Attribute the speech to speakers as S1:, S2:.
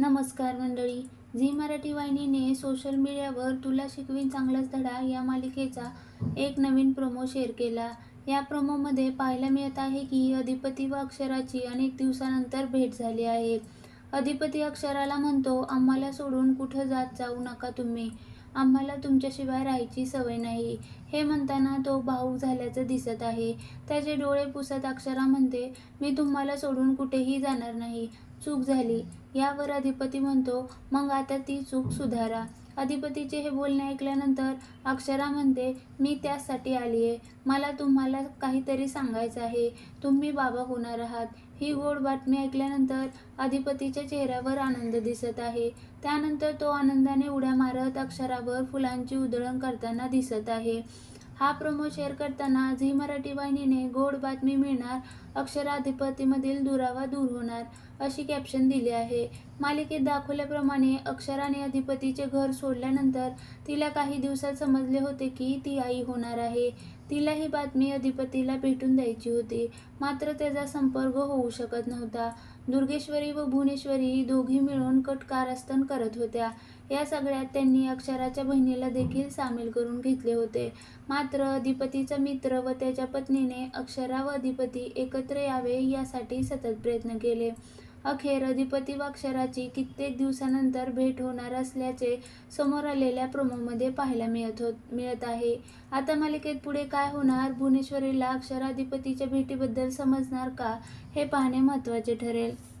S1: नमस्कार मंडळी. Zee Marathi वाहिनीने social मीडियावर तुला शिकवीन चांगलाच धडा या मालिकेचा एक नवीन प्रोमो शेअर केला. या प्रोमोमध्ये पाहायला मिळत आहे की अधिपती व अक्षराची अनेक दिवसानंतर भेट झाली आहे. अधिपती अक्षराला म्हणतो आम्हाला सोडून कुठं जात जाऊ नका तुम्ही. आम्हाला तुमच्याशिवाय राहायची सवय नाही. हे म्हणताना तो भाऊक झाल्याचं दिसत आहे. त्याचे डोळे पुसत अक्षरा म्हणते मी तुम्हाला सोडून कुठेही जाणार नाही. चूक झाली. यावर अधिपती म्हणतो मग आता ती चूक सुधारा. अधिपतीचे हे बोलणे ऐकल्यानंतर अक्षरा म्हणते मी त्यासाठी आली आहे मला तुम्हाला काहीतरी सांगायचं आहे. तुम्ही बाबा होणार आहात. ही गोड बातमी ऐकल्यानंतर अधिपतीच्या चेहऱ्यावर आनंद दिसत आहे. त्यानंतर तो आनंदाने उड्या मारत अक्षरावर फुलांची उधळण करताना दिसत आहे. हा प्रोमो शेअर करताना झी मराठी वाहिनीने गोड बातमी मिळणार अक्षराधिपतीमधील दुरावा दूर होणार अशी कॅप्शन दिली आहे. मालिकेत दाखवल्याप्रमाणे अक्षराने अधिपतीचे घर सोडल्यानंतर तिला काही दिवसात समजले होते की ती आई होणार आहे. तिला ही बातमी अधिपतीला भेटून द्यायची होती. मात्र त्याचा संपर्क होऊ शकत नव्हता. दुर्गेश्वरी व भुवनेश्वरी दोघी मिळून कट कारस्थान करत होत्या. या सगळ्यात त्यांनी अक्षराच्या बहिणीला देखील सामील करून घेतले होते. मात्र अधिपतीचा मित्र व त्याच्या पत्नीने अक्षरा व अधिपती एकत्र यावे यासाठी सतत प्रयत्न केले. अखेर अधिपती व अक्षराची कित्येक दिवसानंतर भेट होणार असल्याचे समोर आलेल्या प्रोमोमध्ये पाहायला मिळत होत मिळत आहे. आता मालिकेत पुढे काय होणार? भुवनेश्वरीला अक्षराधिपतीच्या भेटीबद्दल समजणार का? हे पाहणे महत्त्वाचे ठरेल.